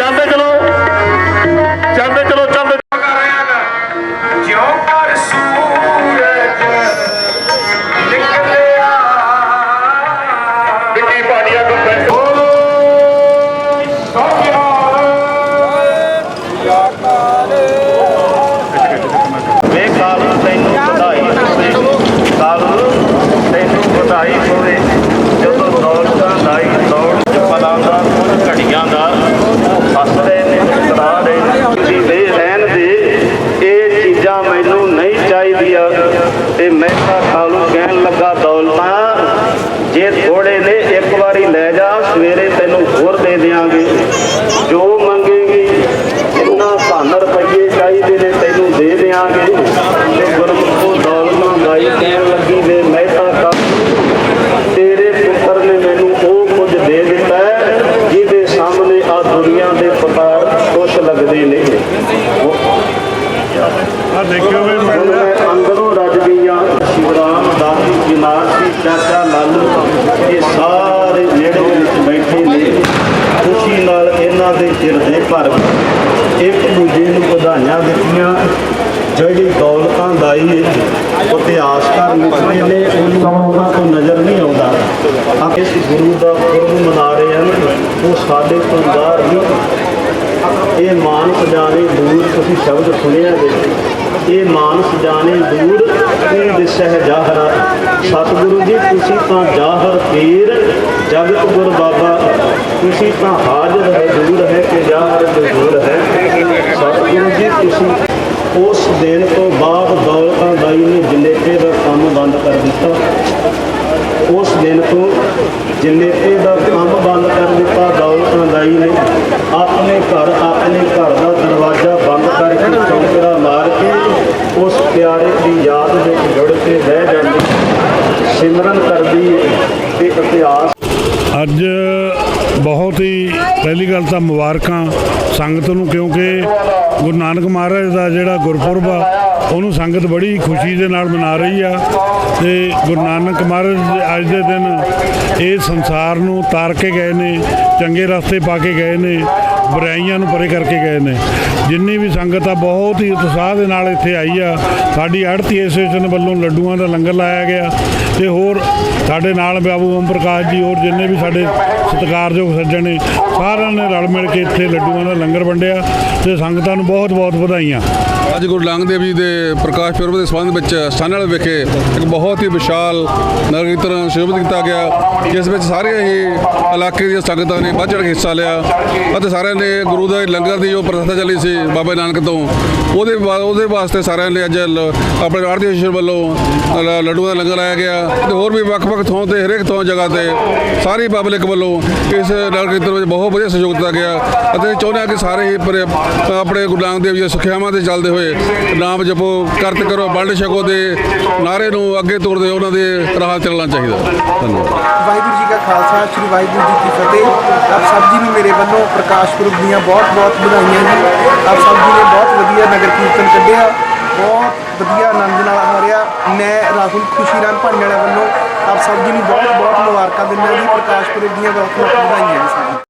जानना चाहते ਦੌਲਤਾਂ ਮੈਨੂੰ ਨਹੀਂ ਚਾਹੀਦੀ ਆ। ਤੇ ਮੈਂ ਮਹਿਤਾ ਕਾਲੂ ਕਹਿਣ ਲੱਗਾ, ਦੌਲਤਾਂ, ਜੇ ਥੋੜੇ ਨੇ ਇੱਕ ਵਾਰੀ ਲੈ ਜਾ, ਸਵੇਰੇ ਤੈਨੂੰ ਹੋਰ ਦੇ ਦਿਆਂਗੇ। ਜੋ ਮੰਗੇਗੀ, ਇੰਨਾ ਧਨ ਰੁਪਈਏ ਚਾਹੀਦੇ ਨੇ, ਤੈਨੂੰ ਦੇ ਦਿਆਂਗੇ। ਦੇਖਿਓ ਵੀ ਹੁਣ ਮੈਂ ਅੰਦਰੋਂ ਰੱਜ ਗਈਆਂ। ਸ਼ਿਵਰਾਮ ਦਾਦੀ ਜਿਨਾਸੀ ਚਾਚਾ ਲਾਲੂ। ਇਹ ਸਾਰੇ ਦੇ ਵਿੱਚ ਬੈਠੇ ਨੇ। ਖੁਸ਼ੀ ਨਾਲ ਇਹਨਾਂ ਦੇ ਹਿਰਦੇ ਭਰ ਇੱਕ ਦੂਜੇ ਨੂੰ ਵਧਾਈਆਂ ਦਿੱਤੀਆਂ। ਜਿਹੜੀ ਦੌਲਤਾਂ ਦਾਈ ਉਹ ਇਤਿਹਾਸਕਾਰ ਲਿਖਦੇ ਨੇ ਉਹਨੂੰ ਤੋਂ ਨਜ਼ਰ ਨਹੀਂ ਆਉਂਦਾ। ਆ ਇਸ ਗੁਰੂ ਦਾ ਪੁਰਬ ਮਨਾ ਰਹੇ ਹਨ ਉਹ ਸਾਡੇ ਤੋਂ ਬਾਹਰ ਨਹੀਂ। ਇਹ ਮਾਨਸ ਜਾਣੇ ਦੂਰ ਤੁਸੀਂ ਸ਼ਬਦ ਸੁਣਿਆ ਜੇ ਇਹ ਮਾਨਸ ਜਾਣੇ ਦੂਰ ਇਹ ਦਿਸਹਿ ਜਾਹਰਾ। ਸਤਿਗੁਰੂ ਜੀ, ਤੁਸੀਂ ਤਾਂ ਜਾਹਰ ਪੀਰ ਜਗਤ ਗੁਰ ਬਾਬਾ। ਤੁਸੀਂ ਤਾਂ ਹਾਜ਼ਰ ਹੈ, ਦੂਰ ਹੈ ਕਿ ਜਾਹਰ ਦੂਰ ਹੈ। ਸਤਿਗੁਰੂ ਜੀ, ਤੁਸੀਂ ਉਸ ਦਿਨ ਤੋਂ ਬਾਅਦ ਦੌਲਤਾਂ ਦਾਈ ਨੇ ਜਨੇਪੇ ਦਾ ਕੰਮ ਬੰਦ ਕਰ ਦਿੱਤਾ। ਉਸ ਦਿਨ ਤੋਂ ਜਨੇਪੇ ਦਾ ਕੰਮ ਬੰਦ ਕਰ ਦਿੱਤਾ, ਦੌਲਤਾਂ ਦਾਈ ਨੇ। ਆਪਣੇ ਘਰ ਆਪਣੇ ਘਰ ਦਾ ਦਰਵਾਜ਼ਾ ਬੰਦ ਕਰਕੇ ਚੌਂਕੜਾ ਮਾਰ ਕੇ ਉਸ ਪਿਆਰੇ ਦੀ ਯਾਦ ਵਿੱਚ ਜੁੜ ਕੇ ਬਹਿ ਜਾਂਦੀ ਸਿਮਰਨ ਕਰਦੀ ਤੇ ਇਤਿਹਾਸ। ਅੱਜ ਬਹੁਤ ਹੀ ਪਹਿਲੀ ਗੱਲ ਤਾਂ ਮੁਬਾਰਕਾਂ ਸੰਗਤ ਨੂੰ, ਕਿਉਂਕਿ ਗੁਰੂ ਨਾਨਕ ਮਹਾਰਾਜ ਦਾ ਜਿਹੜਾ ਗੁਰਪੁਰਬ ਆ, ਉਹਨੂੰ ਸੰਗਤ ਬੜੀ ਖੁਸ਼ੀ ਦੇ ਨਾਲ ਮਨਾ ਰਹੀ ਆ। ਤੇ ਗੁਰੂ ਨਾਨਕ ਮਹਾਰਾਜ ਅੱਜ ਦੇ ਦਿਨ ਇਹ ਸੰਸਾਰ ਨੂੰ ਤਾਰ ਕੇ ਗਏ ਨੇ, ਚੰਗੇ ਰਸਤੇ ਪਾ ਕੇ ਗਏ ਨੇ, ਬੁਰਾਈਆਂ ਨੂੰ ਪਰੇ ਕਰਕੇ ਗਏ ਨੇ। ਜਿੰਨੀ ਵੀ ਸੰਗਤ ਆ, ਬਹੁਤ ਹੀ ਉਤਸ਼ਾਹ ਦੇ ਨਾਲ ਇੱਥੇ ਆਈ ਆ। ਸਾਡੀ ਆੜਤੀ ਐਸੋਸੀਏਸ਼ਨ ਵੱਲੋਂ ਲੱਡੂਆਂ ਦਾ ਲੰਗਰ ਲਾਇਆ ਗਿਆ। ਤੇ ਹੋਰ ਸਾਡੇ ਨਾਲ ਬਾਬੂ ਓਮ ਪ੍ਰਕਾਸ਼ ਜੀ ਹੋਰ ਜਿੰਨੇ ਵੀ ਸਾਡੇ ਸਤਿਕਾਰਯੋਗ ਸੱਜਣ ਨੇ, ਸਾਰਿਆਂ ਨੇ ਰਲ ਮਿਲ ਕੇ ਇੱਥੇ ਲੱਡੂਆਂ ਦਾ ਲੰਗਰ ਵੰਡਿਆ ਤੇ ਸੰਗਤਾਂ ਨੂੰ ਬਹੁਤ ਬਹੁਤ ਵਧਾਈਆਂ। ਅੱਜ ਗੁਰੂ ਨਾਨਕ ਦੇਵ ਜੀ ਦੇ ਪ੍ਰਕਾਸ਼ ਪੁਰਬ ਦੇ ਸੰਬੰਧ ਵਿੱਚ ਸਥਾਨਲ ਵਿਖੇ ਇੱਕ ਬਹੁਤ ਹੀ ਵਿਸ਼ਾਲ ਨਗਰ ਕੀਰਤਨ ਸ਼ੁਰੂ ਕੀਤਾ ਗਿਆ, ਜਿਸ ਵਿੱਚ ਸਾਰੇ ਹੀ ਇਲਾਕੇ ਦੀਆਂ ਸੰਗਤਾਂ ਨੇ ਵੱਧ ਚੜ੍ਹ ਕੇ ਹਿੱਸਾ ਲਿਆ ਅਤੇ ਸਾਰਿਆਂ ਨੇ ਗੁਰੂ ਦਾ ਲੰਗਰ ਦੀ ਜੋ ਪ੍ਰਥਾ ਚੱਲੀ ਸੀ ਬਾਬਾ ਨਾਨਕ ਤੋਂ ਉਹਦੇ ਵਾ- ਉਹਦੇ ਵਾਸਤੇ ਸਾਰਿਆਂ ਨੇ ਅੱਜ ਲ- ਆਪਣੇ ਆਰਤੀ ਐਸੋਸੀਏਸ਼ਨ ਵੱਲੋਂ ਲ- ਲੱਡੂਆਂ ਦਾ ਲੰਗਰ ਲਾਇਆ ਗਿਆ ਤੇ ਹੋਰ ਵੀ ਵੱਖ-ਵੱਖ ਥਾਂ ਤੇ, ਹਰੇਕ ਥਾਂ, ਜਗ੍ਹਾ ਤੇ ਸਾਰੀ ਪਬਲਿਕ ਵੱਲੋਂ ਇਸ ਨਗਰ ਕੀਰਤਨ ਵਿੱਚ ਬਹੁਤ ਵਧੀਆ ਸਹਿਯੋਗ ਦਿੱਤਾ ਗਿਆ ਅਤੇ ਚਾਹੁੰਦੇ ਹਾਂ ਕਿ ਸਾਰੇ ਹੀ ਪਰ- ਆਪਣੇ ਗੁਰੂ ਨਾਨਕ ਦੇਵ ਜੀ ਦੀਆਂ ਸਿੱਖਿਆਵਾਂ ਤੇ ਚੱਲਦੇ ਹੋਏ ਨਾਮ ਜਪੋ, ਕਰਤ ਕਰੋ, ਵੰਡ ਛਕੋ ਦੇ ਨਾਰੇ ਨੂੰ ਅੱਗੇ ਤੋਰਦੇ ਉਹਨਾਂ ਦੇ ਰਾਹ ਚੱਲਣਾ ਚਾਹੀਦਾ। ਧੰਨਵਾਦ। ਵਾਹਿਗੁਰੂ ਜੀ ਕਾ ਖਾਲਸਾ, ਸ੍ਰੀ ਵਾਹਿਗੁਰੂ ਜੀ ਕੀ ਫਤਿਹ। ਆਪ ਸਭ ਜੀ ਨੂੰ ਮੇਰੇ ਵੱਲੋਂ ਪ੍ਰਕਾਸ਼ ਪੁਰਬ ਦੀਆਂ ਬਹੁਤ ਬਹੁਤ ਵਧਾਈਆਂ ਜੀ। ਆਪ ਸਭ ਜੀ ਨੇ ਬਹੁਤ ਵਧੀਆ ਨਗਰ ਕੀਰਤਨ ਕੱਢਿਆ। ਬਹੁਤ ਵਧੀਆ ਆਨੰਦ ਨਾਲ ਹੋ ਰਿਹਾ। ਮੈਂ ਰਾਹੁਲ, ਖੁਸ਼ੀ ਰਾਮ ਭਾਂਡਿਆਲਾ ਵੱਲੋਂ ਆਪ ਸਭ ਜੀ ਨੂੰ ਬਹੁਤ ਬਹੁਤ ਮੁਬਾਰਕਾਂ ਦਿੰਦਾ ਜੀ। ਪ੍ਰਕਾਸ਼ ਪੁਰਬ ਦੀਆਂ ਬਹੁਤ ਬਹੁਤ ਵਧਾਈਆਂ ਜੀ ਸਾਨੂੰ